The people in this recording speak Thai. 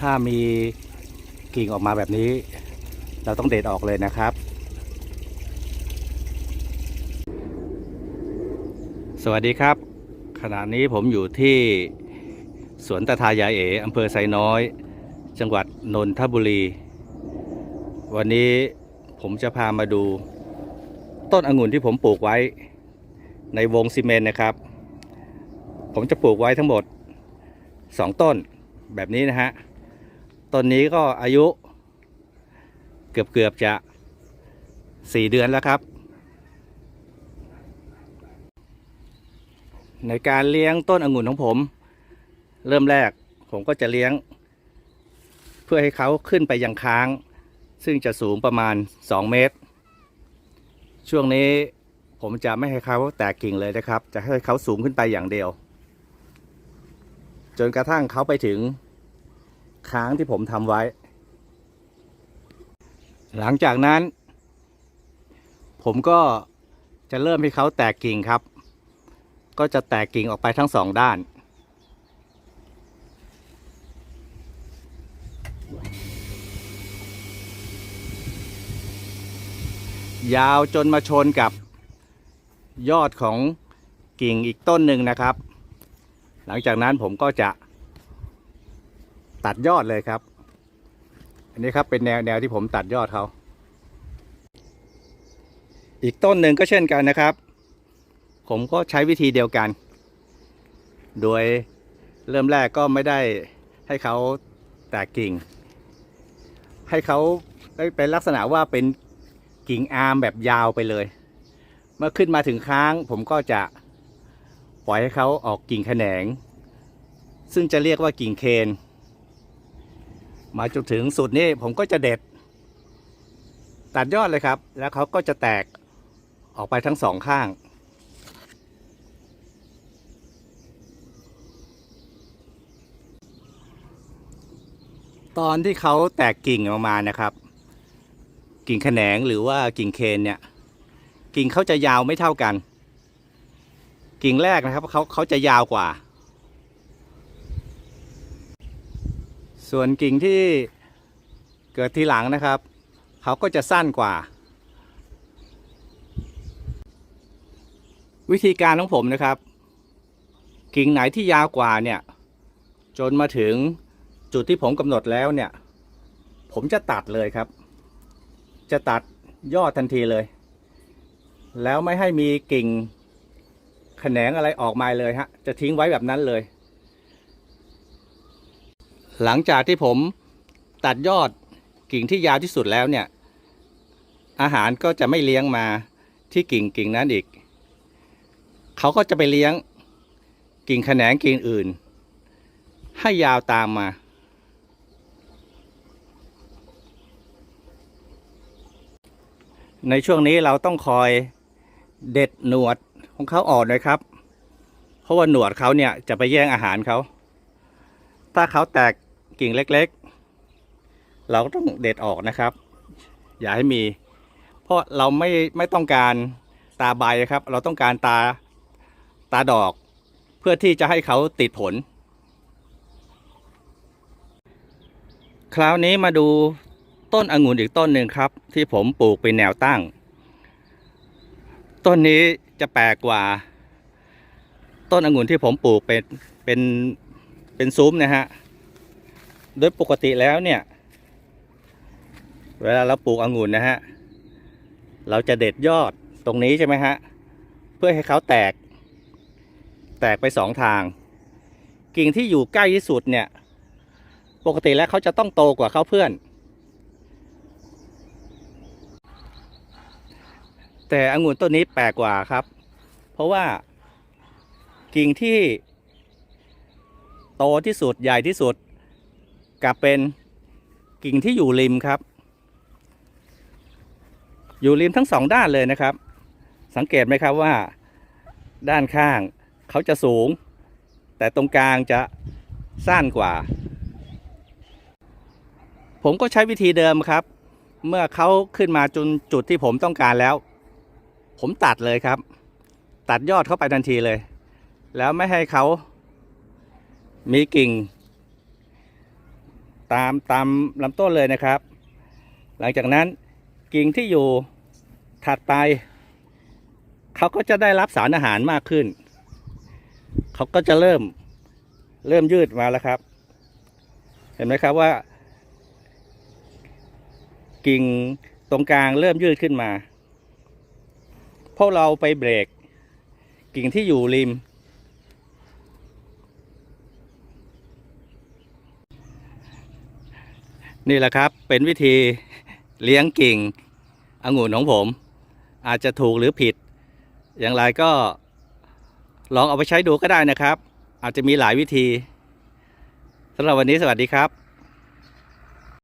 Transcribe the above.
ถ้ามีกิ่งออกมาแบบนี้ เราต้องเด็ดออกเลยนะครับ สวัสดีครับ ขณะนี้ผมอยู่ที่สวนตาทายายเออำเภอไซน้อย จังหวัดนนทบุรี วันนี้ผมจะพามาดู ต้นองุ่นที่ผมปลูกไว้ ในวงซีเมนต์นะครับ ผมจะปลูกไว้ทั้งหมด 2 ต้นแบบนี้นะฮะ ต้นนี้ก็อายุ เกือบเกือบๆจะ4เดือนแล้วครับ ในการเลี้ยงต้นองุ่นของผม เริ่มแรกผมก็จะเลี้ยง เพื่อให้เขาขึ้นไปยังค้าง ซึ่งจะสูงประมาณ 2 เมตร ช่วงนี้ผมจะไม่ให้เขาแตกกิ่งเลยนะครับ จะให้เขาสูงขึ้นไปอย่างเดียว จนกระทั่งเขาไปถึง ค้างที่ผมทำไว้ หลังจากนั้น ผมก็จะเริ่มให้เขาแตกกิ่งครับ ก็จะแตกกิ่งออกไปทั้งสองด้าน ยาวจนมาชนกับยอดของกิ่งอีกต้นหนึ่งนะครับ หลังจากนั้นผมก็จะ ตัดยอดเลยครับ อันนี้ครับเป็นแนวแนวที่ผมตัดยอดเขา อีกต้นหนึ่งก็เช่นกันนะครับ ผมก็ใช้วิธีเดียวกัน โดยเริ่มแรกก็ไม่ได้ให้เขาแตกกิ่ง ให้เขาได้เป็นลักษณะว่าเป็นกิ่งอาร์มแบบยาวไปเลย เมื่อขึ้นมาถึงค้างผมก็จะปล่อยให้เขาออกกิ่งแขนง ซึ่งจะเรียกว่ากิ่งเคน มาจนถึงสุดนี้ผมก็จะเด็ด ตัดยอดเลยครับ แล้วเขาก็จะแตกออกไปทั้งสองข้าง ตอนที่เขาแตกกิ่งออกมานะครับ กิ่งแขนงหรือว่ากิ่งเคนเนี่ย กิ่งเขาจะยาวไม่เท่ากัน กิ่งแรกนะครับเขาเขาจะยาวกว่า ส่วนกิ่งที่เกิดทีหลังนะครับเขาก็จะสั้นกว่า วิธีการของผมนะครับ กิ่งไหนที่ยาวกว่าเนี่ยจนมาถึงจุดที่ผมกำหนดแล้วเนี่ย ผมจะตัดเลยครับ จะตัดยอดทันทีเลย แล้วไม่ให้มีกิ่งแขนงอะไรออกมาเลยฮะ จะทิ้งไว้แบบนั้นเลย หลังจากที่ผมตัดยอดกิ่งที่ยาวที่สุดแล้วเนี่ย อาหารก็จะไม่เลี้ยงมาที่กิ่งกิ่งนั้นอีก เขาก็จะไปเลี้ยงกิ่งแขนงกิ่งอื่น ให้ยาวตามมา ในช่วงนี้เราต้องคอยเด็ดหนวดของเขาออกนะครับ เพราะว่าหนวดเขาเนี่ยจะไปแย่งอาหารเขา ถ้าเขาแตก กิ่งเล็กๆ เราก็ต้องเด็ดออกนะครับ อย่าให้มี เพราะเราไม่ไม่ต้องการตาใบครับ เราต้องการตาตาดอก เพื่อที่จะให้เขาติดผล คราวนี้มาดูต้นองุ่นอีกต้นหนึ่งครับ ที่ผมปลูกเป็นแนวตั้ง ต้นนี้จะแปลกกว่า ต้นองุ่นที่ผมปลูกเป็นเป็นเป็นซุ้มนะฮะ โดยปกติแล้วเนี่ย เวลาเราปลูกองุ่นนะฮะ เราจะเด็ดยอดตรงนี้ใช่ไหมฮะ เพื่อให้เขาแตก แตกไปสองทาง กิ่งที่อยู่ใกล้ที่สุดเนี่ย ปกติแล้วเขาจะต้องโตกว่าเขาเพื่อน แต่องุ่นต้นนี้แปลกกว่าครับ เพราะว่ากิ่งที่โตที่สุดใหญ่ที่สุด กลับเป็นกิ่งที่อยู่ริมครับ อยู่ริมทั้งสองด้านเลยนะครับ สังเกตไหมครับว่า ด้านข้างเขาจะสูง แต่ตรงกลางจะสั้นกว่า ผมก็ใช้วิธีเดิมครับ เมื่อเขาขึ้นมาจนจุดที่ผมต้องการแล้ว ผมตัดเลยครับ ตัดยอดเข้าไปทันทีเลย แล้วไม่ให้เขามีกิ่ง ตามตามลำต้นเลยนะครับ หลังจากนั้นกิ่งที่อยู่ถัดไป เขาก็จะได้รับสารอาหารมากขึ้น เขาก็จะเริ่มเริ่มยืดมาแล้วครับ เห็นไหมครับว่า กิ่งตรงกลางเริ่มยืดขึ้นมาเพราะเราไปเบรก กิ่งที่อยู่ริม นี่แหละครับเป็นวิธีเลี้ยงกิ่งองุ่นของผม อาจจะถูกหรือผิด อย่างไรก็ลองเอาไปใช้ดูก็ได้นะครับ อาจจะมีหลายวิธีสำหรับวันนี้สวัสดีครับ